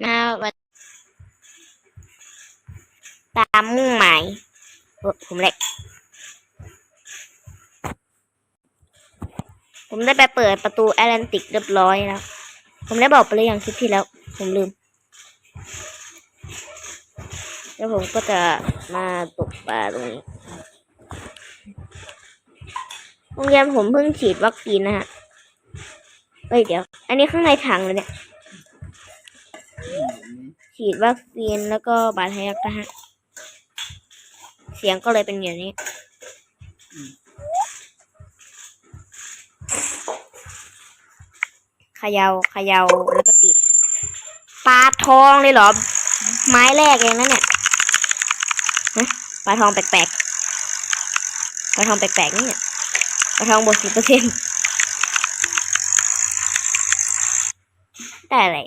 มาวันตามมุ่งหมายผมเล็ก ผมได้ไปเปิดประตูแอตแลนติกเรียบร้อยแล้ว ผมได้บอกไปเลยอย่างคลิปที่แล้ว ผมลืม แล้วผมก็จะมาตกปลาตรงนี้โรงเรียนผมเพิ่งฉีดวัคซีนนะฮะเอ้ยเดี๋ยว อันนี้ข้างในถังเลยเนี่ย ฉีดวัคซีนแล้วก็บาดทะยักนะฮะ เสียงก็เลยเป็นอย่างนี้ ขยาเขยาแล้วก็ติด ปลาทองเลยเหรอ ไม้แรกเองนะเนี่ยปลาทองแปลกๆ ปลาทองแปลกๆนี่เนี่ย ปลาทองบวกสิบเปอร์เซ็นต์ได้อะไร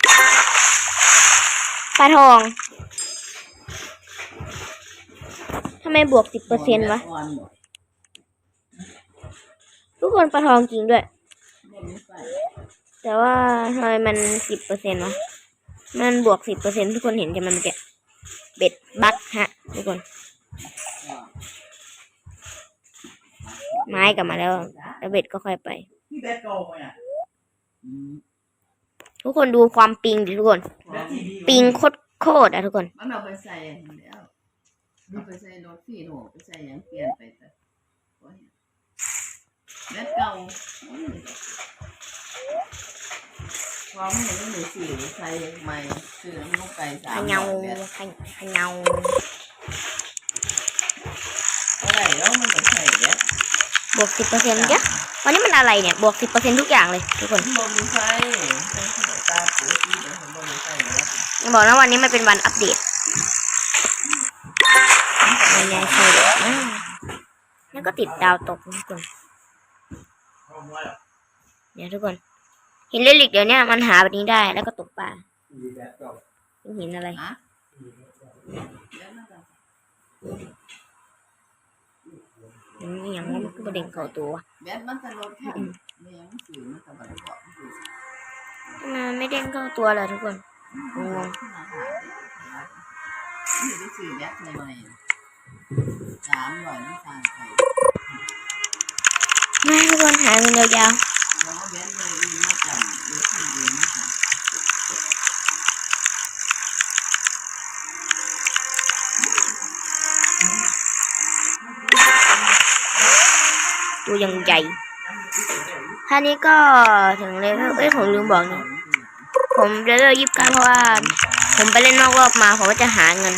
ปลาทองทำไมบวกสิบเปอร์เซ็นต์วะ ทุกคนปลาทองจริงด้วย แต่ว่าทำไมมันสิบเปอร์เซ็นต์วะ มันบวกสิบเปอร์เซ็นต์ทุกคนเห็นจะมันเมื่อกี้เบ็ดบักฮะ ทุกคน ไม้กลับมาแล้วแล้วเบ็ดก็ค่อยไป ที่แบทโกงอะทุกคนดูความปิงดิทุกคนแบททีดีปิงโคตรโคตรอะทุกคน มันเอาไปใส่แล้วมันไปใส่รถพี่หนูไปใส่หยังเปลี่ยนไปแต่โอ้ยแบตเก่าความเห็นมันหนูสี่ใส่ใหม่คือน้ำลูกไก่สาขมยาแบตขยขยาเท่าไหร่แล้วมันก็ใส่แบตบวกสิบเปอร์เซ็นต์ยะวันนี้มันอะไรเนี่ย บวกสิบเปอร์เซ็นต์ทุกอย่างเลยทุกคนมันมีไฟใส่ขนมตาปูที่เดี๋ยวผมบอกมีไฟแล้วอ ย่าบอกนะวันนี้มันเป็นวันอัปเดตไม่แน่ใช่หรอกนะแล้วก็ติดดาวตกทุกคนเดี๋ยวทุกคนหินเลลิกเดี๋ยวเนี้ยมันหาแบบนี้ได้แล้วก็ตกปลาเป็นหินอะไรฮะแบตมันก็หินอหย่างว่ามันก็ประเด็นเก่าตัววะแบตมันก็ลดแค่ไม่ยังสื่อมันก็บันบอกสื่อทำไมมันไม่เด้งเข้าตัวล่ะทุกคนโอ้ยนี่ได้สื่อแบตใหม่ๆสามร้อยน้ำตาลไทยมาทุกคนหาเงินยาวแล้วก็แบตเลยอีมาจำเดี๋ยวที่เรียนมาจำๆตัวยังใหญ่ท่านี้ก็ถึงเลเวลเอ้ยผมลืมบอกนี่ ผมเลเวลยี่สิบเก้าเพราะว่า ผมไปเล่นนอกรอบมาผมก็จะหาเงิน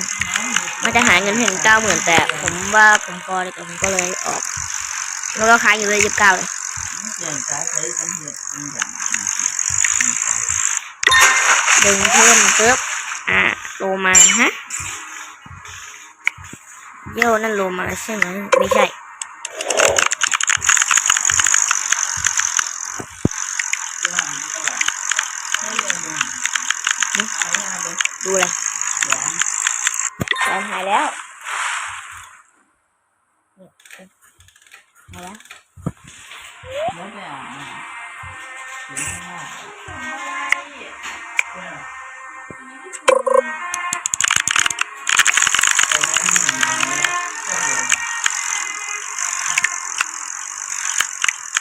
มันจะหาเงินถึงเก้าหมื่นแต่ ผมว่าผมพอเลยผมก็เลยออก แล้วก็ค้างอยู่เลยยี่สิบเก้าเลยเปลี่ยเร็จเป็นอย่างดึงขึ้นปึ๊บอะโลมาฮะโยนั่นโลมาใช่ไหมไม่ใช่ ดูเลยแฟนหายแล้วนี่หายแล้วแล้วแต่เห็นว่า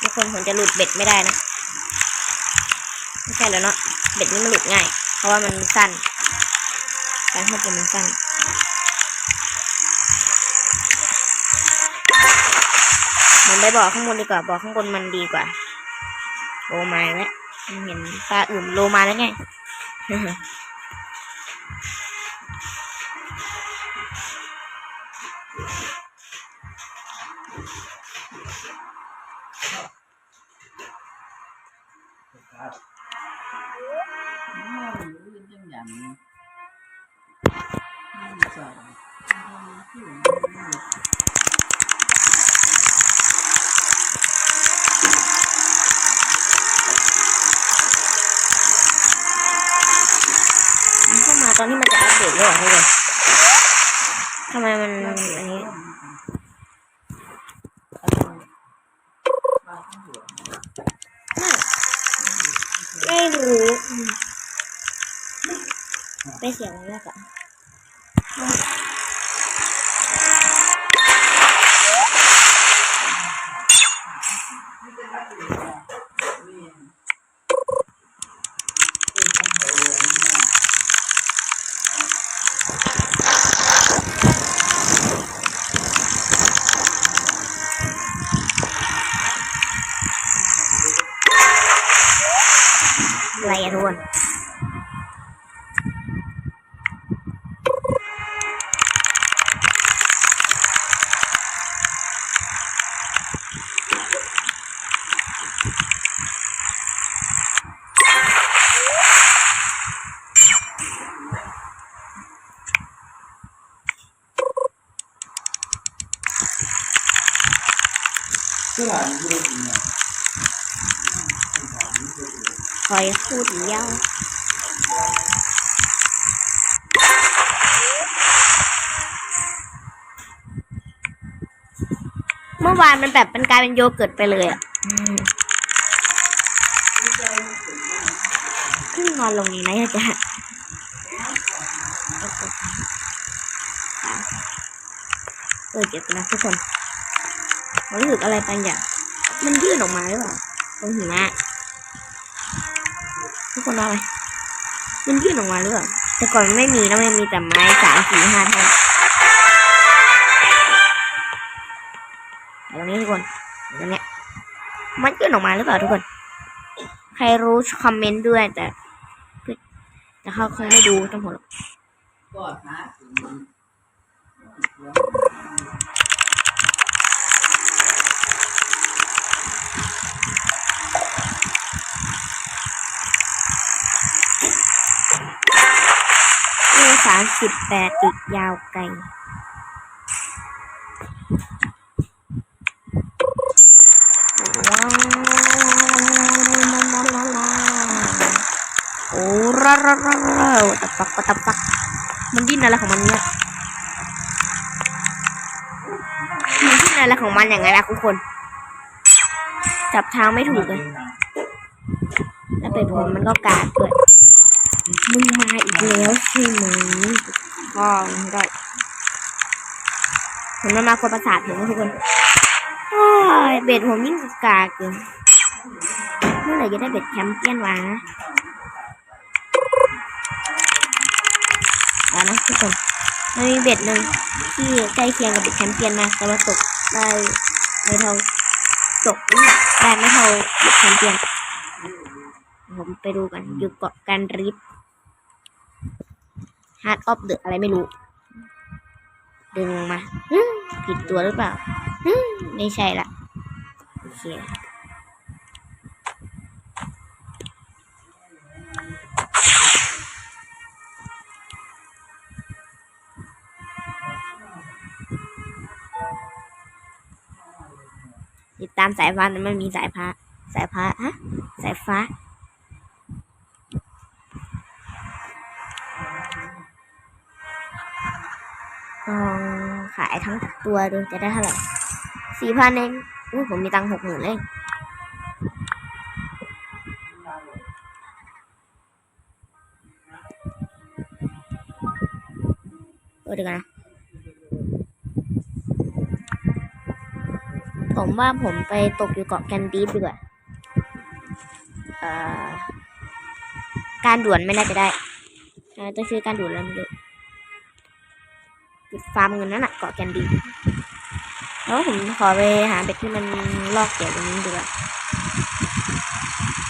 ทุกคนผมจะหลุดเบ็ดไม่ได้นะ ไม่ใช่แล้วเนาะ เบ็ดนี้มันหลุดง่าย เพราะว่ามันสั้น การเข้าไปมันสั้นผมไปบอกข้างบนดีกว่าบอกข้างบนมันดีกว่าโลมาแล้วเห็นปลาอื่นโลมาแล้วไง ตอนที่มันจะอัปเดตด้วยเหรอทุกคนทำไมมันอันนี้ไม่รู้ไปเสียงแรกอะ อยพูดยาวเมื่อวานมันแบบเป็นกลายเป็นโยเกิร์ตไปเลยอะขึ้นนอนลงนี้ไหมอาจารย์เออเจ็บนะทุกคนรู้สึกอะไรบางอย่าง มันยื่นออกมาหรือเปล่าตรงหิมะ ทุกคนอะไรมันยื่นออกมาหรือเปล่าแต่ก่อนไม่มีนะมันมีแต่ไม้สามสี่ห้าท่อนตรงนี้ทุกคนตรงเนี้ยมันยื่นออกมาหรือเปล่าทุกคน ใครรู้คอมเมนต์ด้วยแต่แต่เขาคงไม่ดูต้องหมดหรอกาถึง มีสามสิบแปดอีกยาวไกลว้าวโอ้ราราราราตะปักตะปักมันดิ้นอะไรของมันเนี่ยมันดิ้นอะไรของมันอย่างไงล่ะทุกคน จับทางไม่ถูกเลย แล้วเป็ดผมมันก็กาดด้วย มึงมาอีกแล้วใช่ไหมพ่อมึงก็เห็นมันมาคนประสาทผมนะทุกคนโอ้ยเบ็ดผมยิ่งกากเกินเมื่อไหร่จะได้เบ็ดแชมเปี้ยนวะเอานะทุกคนมันมีเบ็ดหนึ่งที่ใกล้เคียงกับเบ็ดแชมเปี้ยนมากแต่ว่าตกได้ไม่เท่าตกได้ไม่เท่าเบ็ดแชมเปี้ยนผมไปดูกันอยู่เกาะการริฟ Heart of the อะไรไม่รู้ ดึงมาฮึ่มผิดตัวหรือเปล่าฮึ่มไม่ใช่ละโอเคติดตามสายฟ้าแต่ไม่มีสายฟ้าสายฟ้าฮะ สายฟ้า ขายทั้งตัวดูจะได้เท่าไหร่สี่พันเองอุ้ยผมมีตังค์หกหมื่นเลยเอเดี๋ยวกันนะผมว่าผมไปตกอยู่เกาะแคนดีฟดีกว่าการด่วนไม่น่าจะได้ต้องชื่อการด่วนแล้วม่รู้จุด ฟาร์มเงินนั่นแหะเกาะแคนดีแล้วผมขอไปหาเบ็ดที่มันลอกเกี่ยวตรงนี้ดีกว่า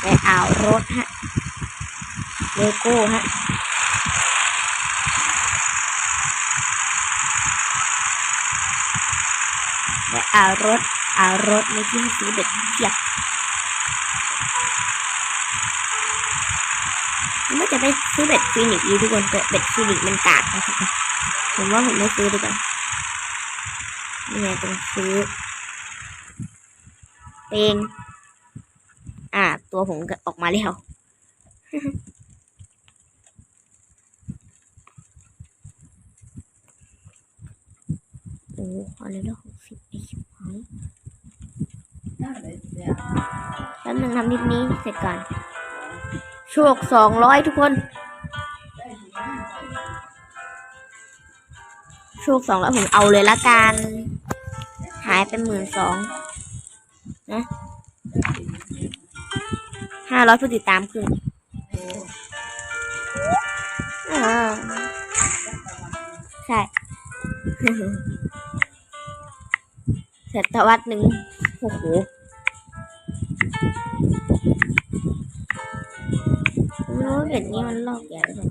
ไปอ่าวรถฮะเลโก้ฮะไปอ่าวรถอ่าวรถในที่ให้ซื้อเบ็ดเทียบ ไม่จะไปซื้อเบ็ดฟินิกซ์ดีทุกคนแต่เบ็ดฟินิกซ์มันกากนะครับผมว่าผมไม่ซื้อดีกว่านี่ไงต้องซื้อเองอ่า ตัวผมก็ออกมาแล้วโอ้อะไรแล้วหกสิบไอ้ชิบหายได้เลยเนี่ยแป๊บนึงทำคลิปนี้เสร็จก่อน โชคสองร้อยทุกคน โชคสองแล้วผมเอาเลยละกัน หายไปหมื่นสองนะห้าร้อยผู้ติดตามขึ้นอ่าใช่ศตวรรษหนึ่งโอ้โห เบ็ดนี้มันลอกใหญ่เล่า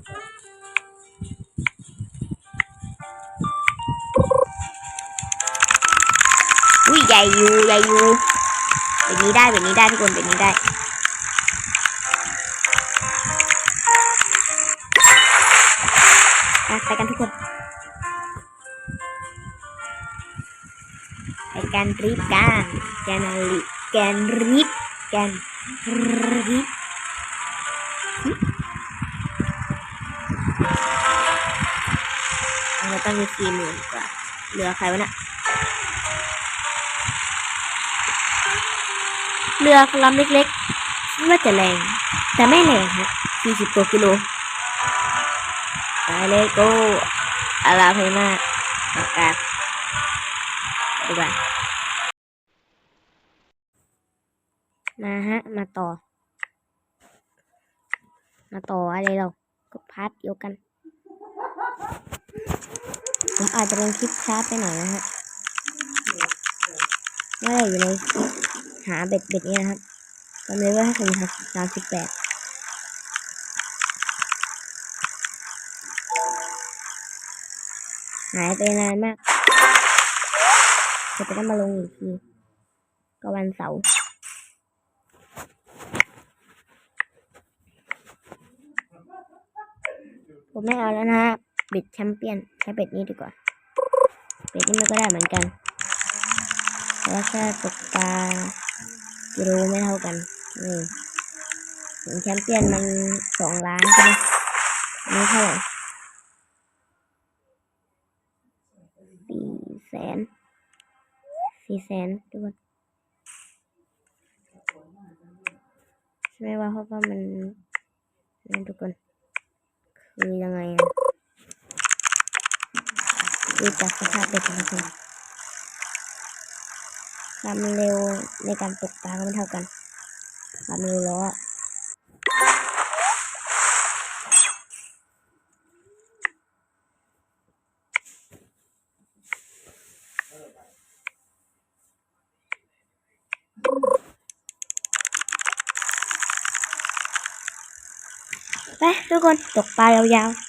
อุ้ยใหญ่อยู่ใหญ่อยู่เบ็ดนี้ได้เบ็ดนี้ได้ทุกคนเบ็ดนี้ได้ไปกันทุกคนไปกันรีบกันแกนรีแกนรีบแกนรีบ มีสี่หมื่นกว่า เหลือใครวะน่ะเรือลำเล็กๆว่าจะแรง แต่ไม่แรงฮะ40กว่ากิโลไปเลยโก้อาราเพมากอากาศดีกว่ามาฮะ มาต่อ มาต่ออะไรเราก็พาร์ทเดียวกัน ผมอาจจะลงคลิปช้าไปหน่อยนะฮะไม่ได้อยู่ในหาเบ็ดเบ็ดเนี้นะครับตอนนี้ว่าถึงสามสิบแปดหายไปนานมากจะไปได้มาลงอีกที ก็วันเสาร์ผมไม่เอาแล้วนะ เบ็ดแชมเปี้ยนใช้เบ็ดนี้ดีกว่าเบ็ดนี้มันก็ได้เหมือนกันแต่ว่าแค่ตกปลากิโลไม่เท่ากันนี่ถึงแชมเปี้ยนมันสองล้านใช่ไหมมีเท่าไหร่สี่แสนสี่แสนทุกคนใช่ว่าเพราะว่ามันนั่นทุกคน คือยังไงอะ ดูจากสภาพเด็กนะทุกคนความเร็วในการตกปลาก็ไม่เท่ากันความเร็วล้อไปทุกคนตกปลายาวๆ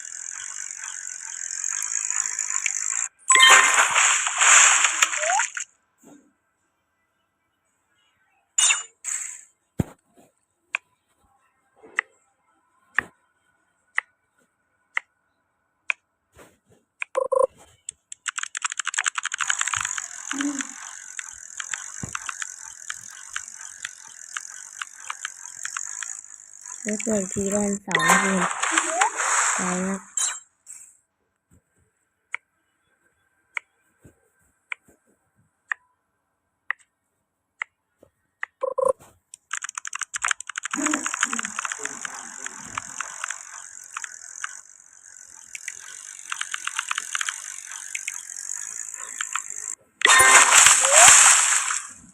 รู้สึกทีเดินสองเดืนไปนะ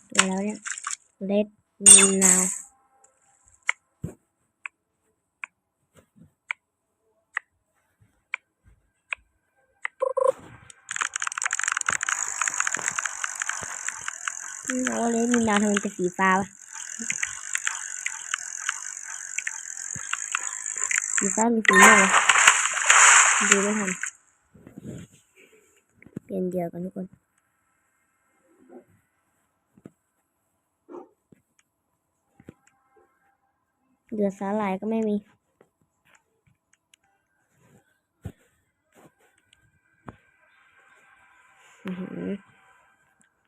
ตัวแล้วเนี่ยเล็ดมินนาวนี่บอกว่าเล็ดมินนาว ทำไมเป็นสีฟ้าวะสีฟ้ามีสีม่วงดูไม่ทันเปลี่ยนเดียวกันทุกคนเดือดสาหร่ายก็ไม่มี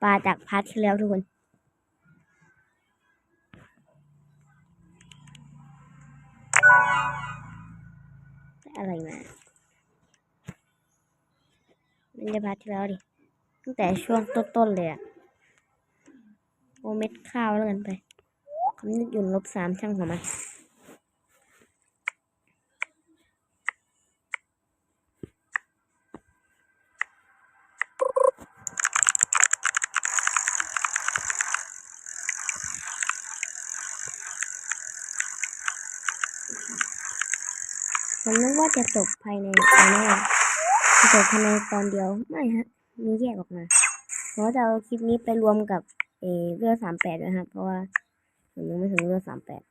ปลาจากพัดที่แล้วทุกคน อะไรมา มันจะพัดที่แล้วดิ ตั้งแต่ช่วงต้นๆเลยอะโอเม็ดข้าวแล้วกันไปคำนึกอยู่ลบสามช่างของมัน ผมนึกว่าจะจบภายในตอนแรกจบภายในตอนเดียว ไม่ฮะ มีแยกออกมาผมก็จะเอาคลิปนี้ไปรวมกับเอเรือสามแปดนะครับ เพราะว่าผมยังไม่ถึงเรือสามแปด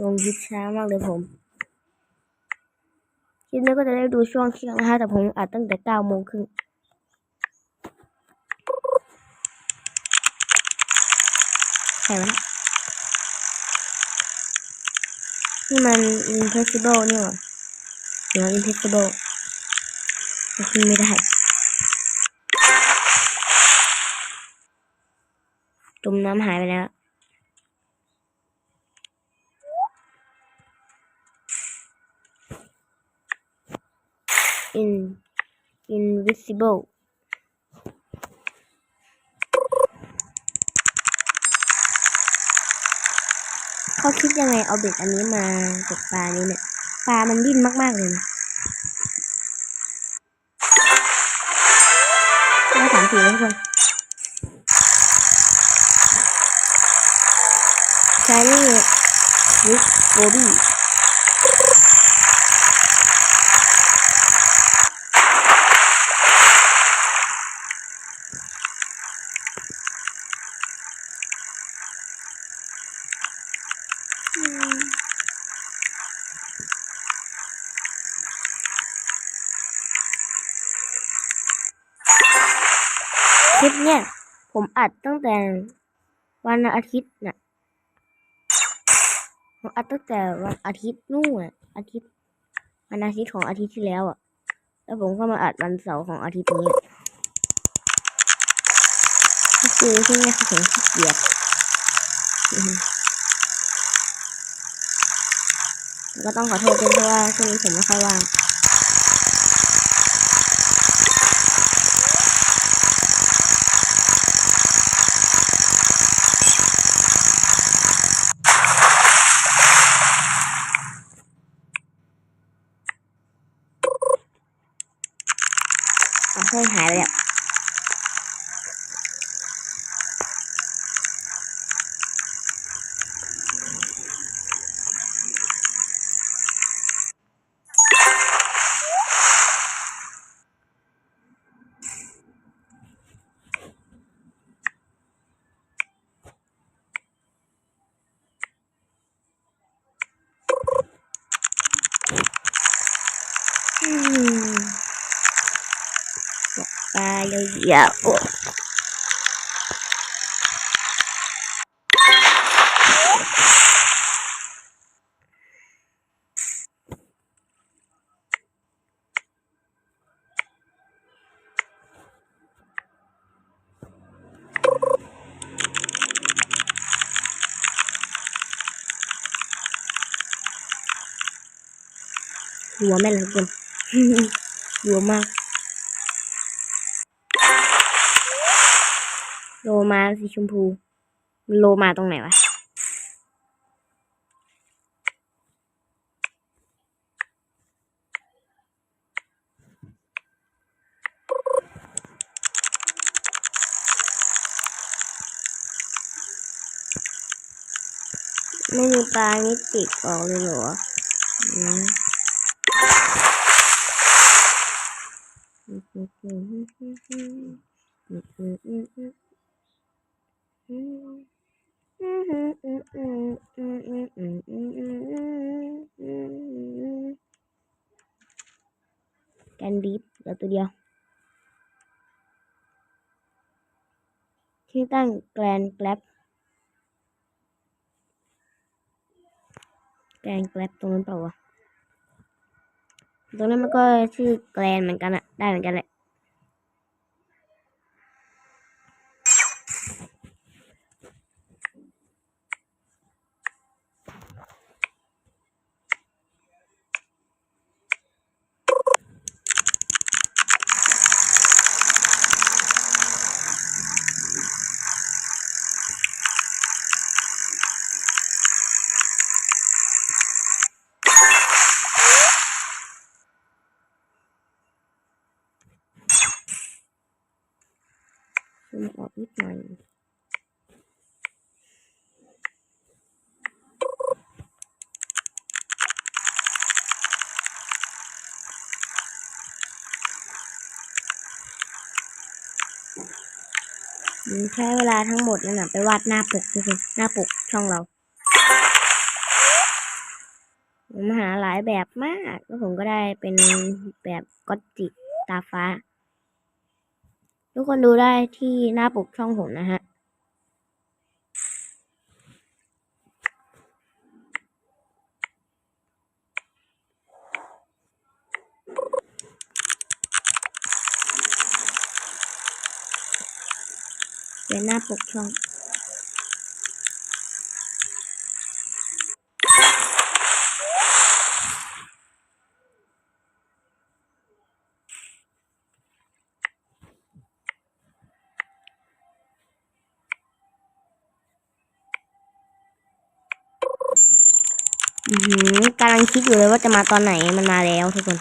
ลงคลิปช้ามากเลยผม นี้ก็จะได้ดูช่วงเที่ยงนะฮะแต่ผมอัดตั้งแต่เก้าโมงครึ่งใช่ไหมนี่มัน impossible นี่หว่าหรือว่า impossible มันขึ้นไม่ได้จมน้ำหายไปแล้ว in invisible เขาคิดยังไงเอาเบ็ดอันนี้มาตกปลานี้เนี่ยปลามันดิ้นมากๆเลยนะมาสามสี่ทุกคนใช้นี่วิกโบบี้ ผมอัดตั้งแต่วันอาทิตย์น่ะผมอัดตั้งแต่วันอาทิตย์นู่นอะอาทิตย์วันอาทิตย์ของอาทิตย์ที่แล้วอะ แล้วผมก็มาอัดวันเสาร์ของอาทิตย์นี้ก็คือที่นี่คือผมขี้เกียจอือฮึแล้วก็ต้องขอโทษด้วยเพราะว่าช่วงนี้ผมไม่ค่อยว่าง เอาเพื่อนหายไปแล้วอืมปลาเลยยาวหัวแม่นเห สีชมพู มันโลมาตรงไหนวะ ไม่มีปลานี่ติดออกเลยเหรออืม กันบีบเหลือตัวเดียว ที่ตั้งแกรนแกลบแกรนแกลบตรงนั้นเปล่าวะ ตรงนั้นมันก็ชื่อแกรนเหมือนกันอะได้เหมือนกันแหละ ใช้เวลาทั้งหมดนั่นน่ะไปวาดหน้าปกดูสิหน้าปกช่องเราผมหาหลายแบบมาก แล้วผมก็ได้เป็นแบบก็อตจิตาฟ้า ทุกคนดูได้ที่หน้าปกช่องผมนะฮะ หกช่องอือหือกำลังคิดอยู่เลยว่าจะมาตอนไหนมันมาแล้วทุกคน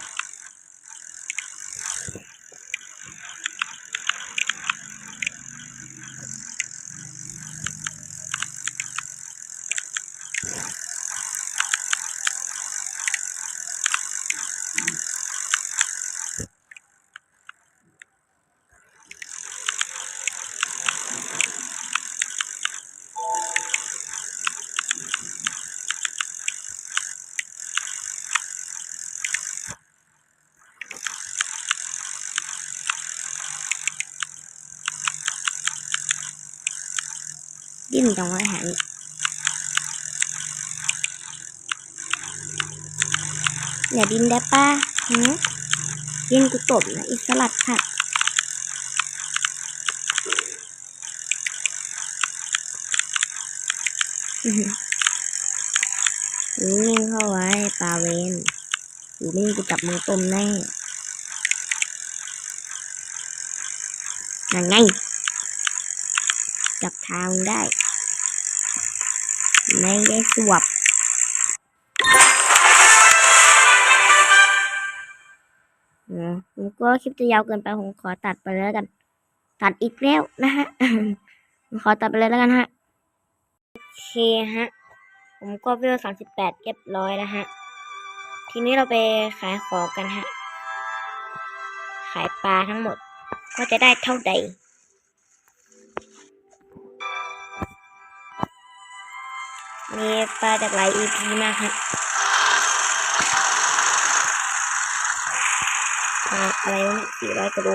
ดิ้นจังวะหานี่อย่าดิ้นได้ป้าหืมดิ้นกูตบนะอิสลัดผักอื้อหืออยู่นิ่เข้าไว้ปลาเวนอยู่นิ่กูจับมือต้มแน่นั่นไง จับทางได้ ไม่ได้สวบเนอะผมก็คลิปจะยาวเกินไปผมขอตัดไปเลยแล้วกัน ตัดอีกแล้วนะฮะขอตัดไปเลยแล้วกันฮะโอเคฮะ ผมก็เวลสามสิบแปดเรียบร้อยแล้วฮะ ทีนี้เราไปขายของกันฮะ ขายปลาทั้งหมด ก็จะได้เท่าใด มีปลาจากหลาย EP มากฮะอ่าอะไรวะเนี่ยสี่ร้อยกว่าโล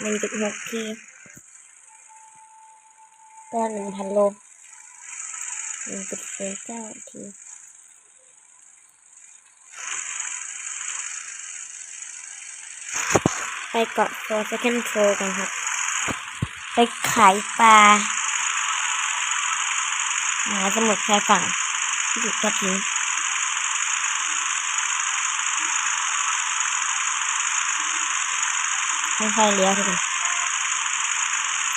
หนึ่งจุดหกทีก็หนึ่งพันโลหนึ่งจุดศูนย์เก้าทีไปเกาะ for second floor กันครับ ไปขายปลาหาสมุดชายฝั่งที่ถูกทอดทิ้งค่อยเลี้ยวทุกคน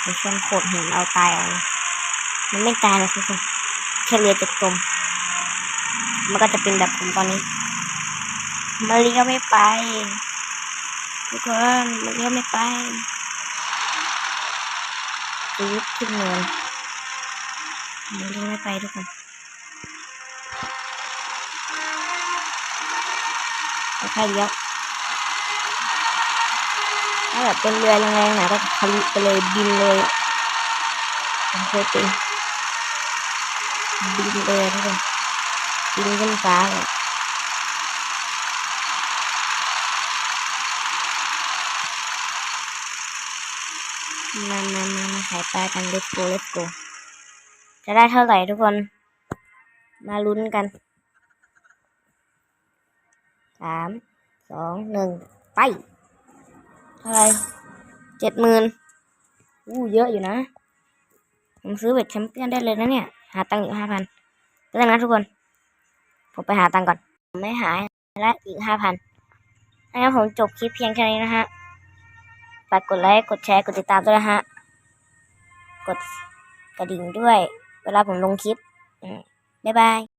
ไอ้ชนโขดเห็นเอาตายเอามันไม่ตายหรอกทุกคนแค่เรือจะจมมันก็จะเป็นแบบผมตอนนี้มาเลี้ยวไม่ไปทุกคนมาเลี้ยวไม่ไป ปื๊ดขึ้นเนินมันเลี้ยวไม่ไปทุกคนค่อยเลี้ยวถ้าแบบเป็นเรือแรงๆนะก็ทะลุไปเลยบินเลยอะผมเคยเป็นบินเลยทุกคนบินขึ้นฟ้าเลย มามามามาขายปลากัน let's go let's go จะได้เท่าไหร่ทุกคน มาลุ้นกันสามสองหนึ่งไปเท่าไรเจ็ดหมื่นอู้เยอะอยู่นะ ผมซื้อเบ็ดแชมเปี้ยนได้เลยนะเนี่ย หาตังค์อยู่ห้าพันก็ได้นะทุกคน ผมไปหาตังค์ก่อน ไม่หายและอีกห้าพันงั้นผมจบคลิปเพียงแค่นี้นะฮะ ฝากกดไลค์กดแชร์กดติดตามด้วยนะฮะ กดกระดิ่งด้วย เวลาผมลงคลิปบ๊ายบาย